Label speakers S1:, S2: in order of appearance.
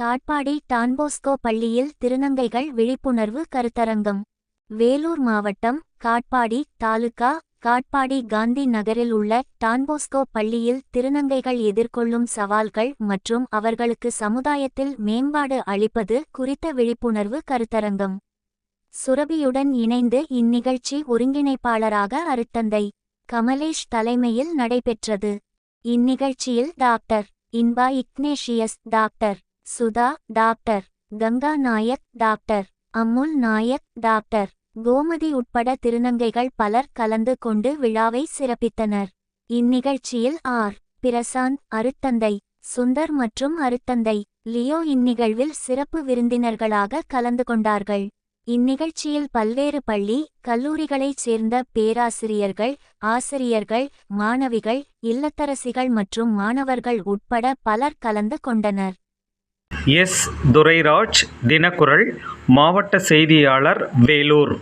S1: Katpadi Don Bosco பள்ளியில் திருநங்கைகள் விழிப்புணர்வு கருத்தரங்கம். வேலூர் மாவட்டம் காட்பாடி தாலுகா காட்பாடி காந்தி நகரில் உள்ள டான்போஸ்கோ பள்ளியில் திருநங்கைகள் எதிர்கொள்ளும் சவால்கள் மற்றும் அவர்களுக்கு சமுதாயத்தில் மேம்பாடு அளிப்பது குறித்த விழிப்புணர்வு கருத்தரங்கம். சுரபியுடன் இணைந்து இந்நிகழ்ச்சி ஒருங்கிணைப்பாளராக அருத்தந்தை கமலேஷ் தலைமையில் நடைபெற்றது. இந்நிகழ்ச்சியில் doctor Inba Ignatius doctor Sudha doctor. Ganga Nayak doctor. Ammul Nayak doctor. Gomathi உட்பட திருநங்கைகள் பலர் கலந்து கொண்டு விழாவை சிறப்பித்தனர். இந்நிகழ்ச்சியில் ஆர். பிரசாந்த் அருத்தந்தை. சுந்தர் மற்றும் அருத்தந்தை. லியோ இந்நிகழ்வில் சிறப்பு விருந்தினர்களாக கலந்து கொண்டார்கள். இந்நிகழ்ச்சியில் பல்வேறு பள்ளி கல்லூரிகளைச் சேர்ந்த பேராசிரியர்கள் ஆசிரியர்கள் மாணவிகள் இல்லத்தரசிகள் மற்றும் மாணவர்கள் உட்பட பலர் கலந்து கொண்டனர்.
S2: எஸ். துரைராஜ் தினக்குரல் மாவட்ட செய்தியாளர் வேலூர்.